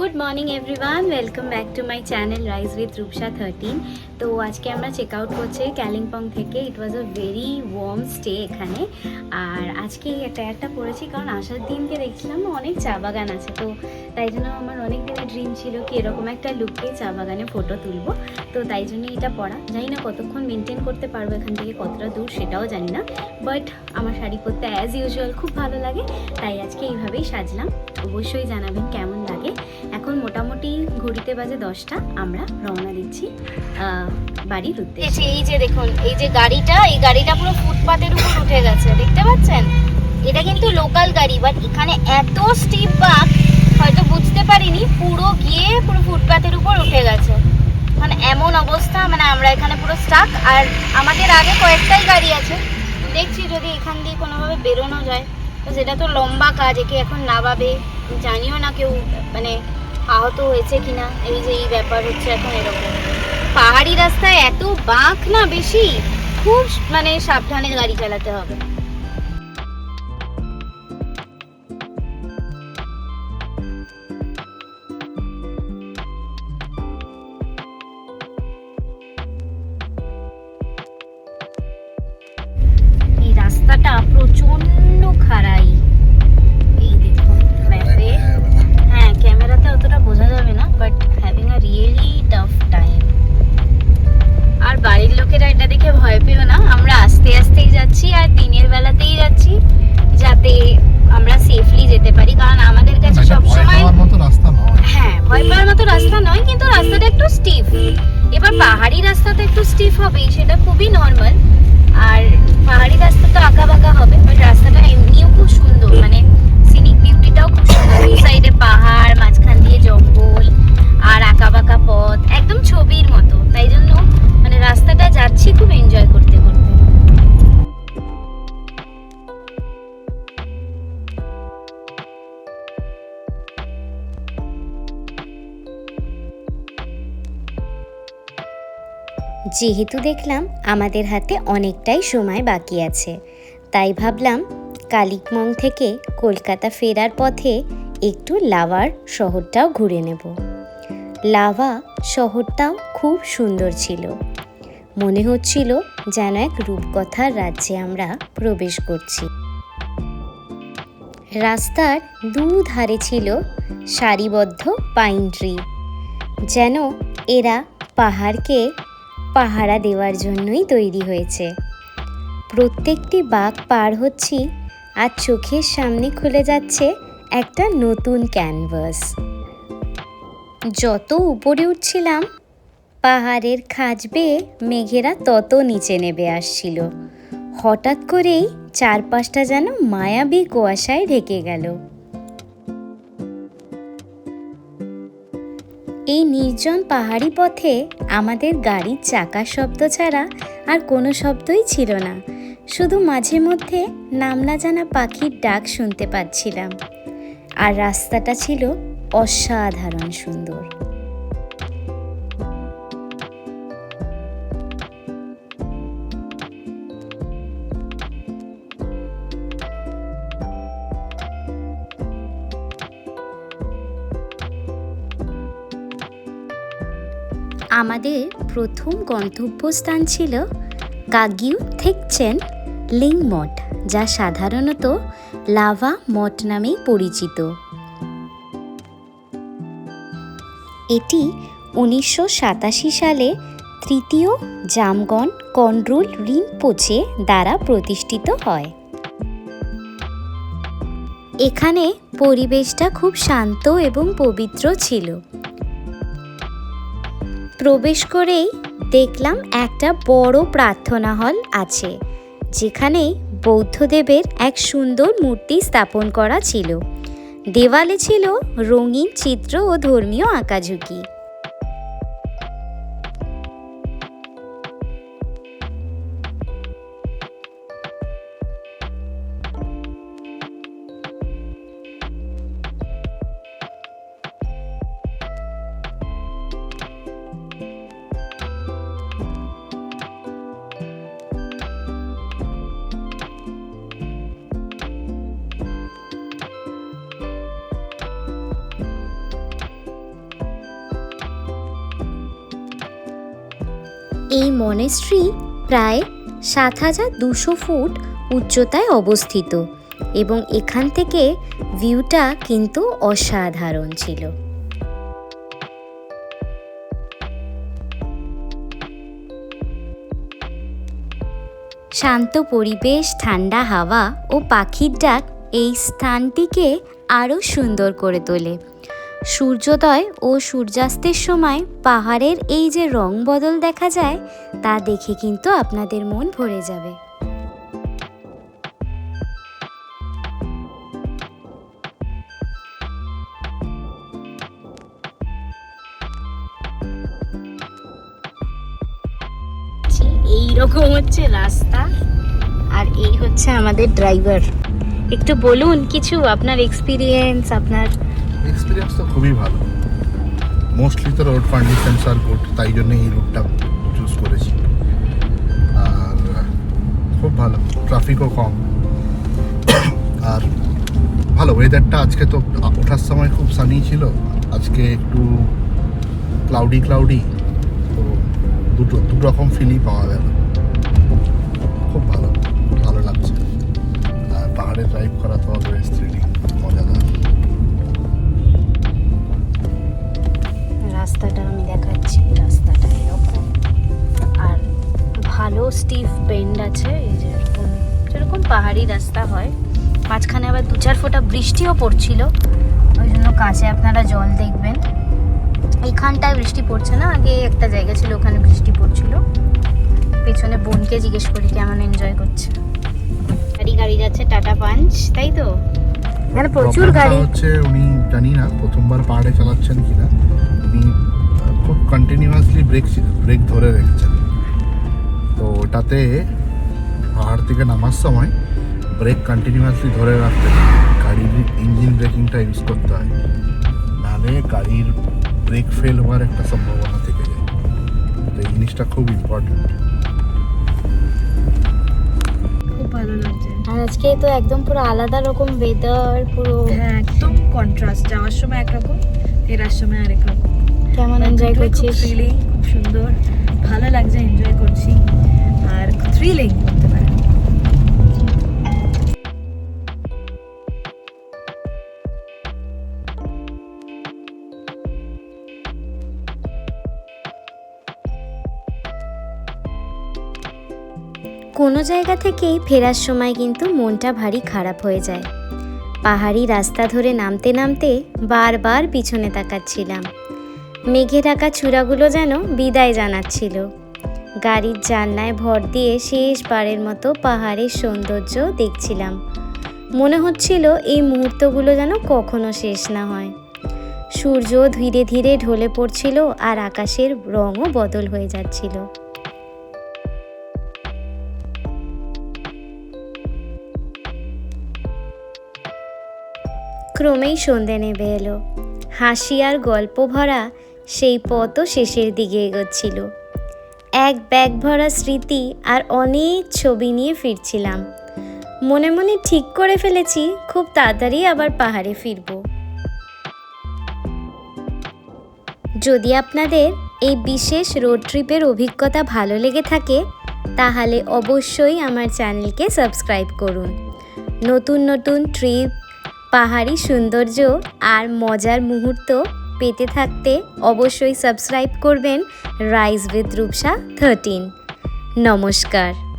Good morning everyone, welcome back to my channel Rise with Rupsha 13. তো আজকে আমরা check out করছি ক্যালিম্পং থেকে। It was a very warm stay এখানে। আর আজকে এই টায়ারটা পড়েছি কারণ আসার দিনকে দেখছিলাম, অনেক চা বাগান আছে। তো তাই জন্য আমার অনেক দিনের ড্রিম ছিল কি এরকম একটা লুকে চা বাগানে ফটো তুলবো। তো তাই জন্য এটা পড়া। জানি না কতক্ষণ মেনটেন করতে পারব এখান থেকে, কতটা দূর সেটাও জানি না। বাট আমার শাড়ি পরতে অ্যাজ ইউজুয়াল খুব ভালো লাগে। তাই আজকে এইভাবেই সাজলাম। অবশ্যই জানাবেন কেমন লাগে। এখন মোটামুটি ঘড়িতে বাজে দশটা, আমরা রওনা দিচ্ছি বাড়ির উদ্দেশ্যে। এই যে দেখুন, এই যে গাড়িটা, এই গাড়িটা পুরো ফুটপাতের উপর উঠে গেছে, দেখতে পাচ্ছেন? এটা কিন্তু লোকাল গাড়ি বাট এখানে এত স্টিপ বাঁক হয়তো বুঝতে পারিনি, পুরো গিয়ে পুরো ফুটপাতের উপর উঠে গেছে। মানে এমন অবস্থা মানে আমরা এখানে পুরো স্টাক আর আমাদের আগে কয়েকটাই গাড়ি আছে। দেখছি যদি এখান দিয়ে কোনোভাবে বেরোনো যায়, তো সেটা তো লম্বা কাজ, একে এখন নামাবে, জানিও না কেউ মানে আহত হয়েছে কিনা? এই যে এই ব্যাপার হচ্ছে এখন এরকম। পাহাড়ি রাস্তায় এত বাঁক না বেশি, খুব মানে সাবধানে গাড়ি চালাতে হবে। স্টিফ এবার পাহাড়ি রাস্তা তো একটু স্টিফ হবেই, সেটা খুবই নর্মাল আর পাহাড়ি রাস্তা তো আঁকা বাঁকা হবে বাট রাস্তাটা এমনিও খুব সুন্দর মানে সিনিক বিউটিটাও খুব সুন্দর। সাইডে পাহাড়, মাঝখান দিয়ে জঙ্গল, আর আঁকা বাঁকা পথ। যেহেতু দেখলাম আমাদের হাতে অনেকটাই সময় বাকি আছে, তাই ভাবলাম কালিকমং থেকে কলকাতা ফেরার পথে একটু লাভার শহরটাও ঘুরে নেব। লাভা শহরটাও খুব সুন্দর ছিল। মনে হচ্ছিল যেন এক রূপকথার রাজ্যে আমরা প্রবেশ করছি। রাস্তার দুধারে ছিল সারিবদ্ধ পাইন ট্রি, যেন এরা পাহাড়কে পাহারা দেওয়ার জন্যই তৈরি হয়েছে। প্রত্যেকটি বাঘ পার হচ্ছি আর চোখের সামনে খুলে যাচ্ছে একটা নতুন ক্যানভাস। যত উপরে উঠছিলাম, পাহাড়ের খাঁজ বেয়ে মেঘেরা তত নিচে নেমে আসছিল। হঠাৎ করেই চারপাশটা যেন মায়াবী কুয়াশায় ঢেকে গেল। এই নির্জন পাহাড়ি পথে আমাদের গাড়ির চাকা শব্দ ছাড়া আর কোনো শব্দই ছিল না। শুধু মাঝে মধ্যে নামনা জানা পাখির ডাক শুনতে পাচ্ছিলাম। আর রাস্তাটা ছিল অসাধারণ সুন্দর। আমাদের প্রথম গন্তব্যস্থান ছিল কাগিউ থেকচেন লিং মঠ যা সাধারণত লাভা মঠ নামেই পরিচিত। এটি উনিশশো সাতাশি সালে তৃতীয় জামগন কন্ড্রুল রিনপোচে দ্বারা প্রতিষ্ঠিত হয়। এখানে পরিবেশটা খুব শান্ত এবং পবিত্র ছিল। প্রবেশ করেই দেখলাম একটা বড় প্রার্থনা হল আছে, যেখানে বৌদ্ধদেবের এক সুন্দর মূর্তি স্থাপন করা ছিল। দেওয়ালে ছিল রঙিন চিত্র ও ধর্মীয় আঁকাঝুঁকি। এই মনেস্ট্রি প্রায় সাত হাজার দুশো ফুট উচ্চতায় অবস্থিত এবং এখান থেকে ভিউটা কিন্তু অসাধারণ ছিল। শান্ত পরিবেশ, ঠান্ডা হাওয়া ও পাখির ডাক এই স্থানটিকে আরও সুন্দর করে তোলে। সূর্যোদয় ও সূর্যাস্তের সময় পাহাড়ের এই যে রং বদল দেখা যায়, তা দেখে কিন্তু আপনাদের মন ভরে যাবে। এই রকম হচ্ছে রাস্তা। আর এই হচ্ছে আমাদের ড্রাইভার। একটু বলুন, কিছু আপনার এক্সপিরিয়েন্স আপনার এক্সপিরিয়েন্স তো খুবই ভালো। মোস্টলি তো রোড কন্ডিশনস আর গুড তাই জন্য এই রুটটা চুজ করেছি। আর খুব ভালো ট্রাফিকও কম। আর ভালো ওয়েদারটা আজকে তো ওঠার সময় খুব সানি ছিল। আজকে একটু ক্লাউডি ক্লাউডি তো দুটো দু রকম ফিলই পাওয়া গেল। খুব ভালো ভালো লাগছে। আর পাহাড়ে ড্রাইভ করা পাহাড়ি রাস্তা হয়। মাঝখানে আবার দু চার ফোঁটা বৃষ্টিও পড়ছিল। ওই জন্য কাছে আপনারা জল দেখবেন। এইখানটায় বৃষ্টি পড়ছে না? আগে একটা জায়গা ছিল ওখানে বৃষ্টি পড়ছিল। পেছনে বোনকে জিজ্ঞেস করি কেমন এনজয় করছে। গাড়ি গাড়ি যাচ্ছে টাটা পাঞ্চ তাই তো? এখানে প্রচুর গাড়ি। হচ্ছে উনি জানি না প্রথমবার পাহাড়ে চালাচ্ছেন কিনা। উনি খুব কন্টিনিউয়াসলি ব্রেক ব্রেক ধরে রেখেছেন। তো ওটাতে পাহাড় থেকে নামার সময় ব্রেক কন্টিনিউয়াসলি ধরে রাখতে হয়। গাড়ির ইঞ্জিন ব্রেকিংটা ইউজ করতে হয়। নাহলে গাড়ির ব্রেক ফেল হওয়ার একটা সম্ভাবনা থেকে যায়। তো এই জিনিসটা খুব ইম্পর্টেন্ট খুব ভালো লাগছে। আর আজকে তো একদম পুরো আলাদা রকম ওয়েদার পুরো হ্যাঁ একদম কন্ট্রাস্ট যাওয়ার সময় একরকম ফেরার সময় আরেক রকম কেমন এনজয় করছিস? ফিলিং খুব সুন্দর। ভালো লাগছে এনজয় করছি। আর থ্রিলিং কোনো জায়গা থেকেই ফেরার সময় কিন্তু মনটা ভারী খারাপ হয়ে যায়। পাহাড়ি রাস্তা ধরে নামতে নামতে বারবার পিছনে তাকাচ্ছিলাম। মেঘে ঢাকা চূড়াগুলো যেন বিদায় জানাচ্ছিল। গাড়ির জানলায় ভর দিয়ে শেষবারের মতো পাহাড়ের সৌন্দর্য দেখছিলাম। মনে হচ্ছিল এই মুহূর্তগুলো যেন কখনো শেষ না হয়। সূর্য ধীরে ধীরে ঢলে পড়ছিল আর আকাশের রঙও বদল হয়ে যাচ্ছিল। ক্রমেই সন্ধে নেমে এলো। হাসি আর গল্প ভরা সেই পথও শেষের দিকে এগোচ্ছিল। এক ব্যাগ ভরা স্মৃতি আর অনেক ছবি নিয়ে ফিরছিলাম। মনে মনে ঠিক করে ফেলেছি, খুব তাড়াতাড়ি আবার পাহাড়ে ফিরব। যদি আপনাদের এই বিশেষ রোড ট্রিপের অভিজ্ঞতা ভালো লেগে থাকে, তাহলে অবশ্যই আমার চ্যানেলকে সাবস্ক্রাইব করুন। নতুন নতুন ট্রিপ পাহাড়ি সৌন্দর্য আর মজার মুহূর্ত পেতে থাকতে অবশ্যই সাবস্ক্রাইব করবেন রাইস উইথ রূপসা থার্টিন। নমস্কার।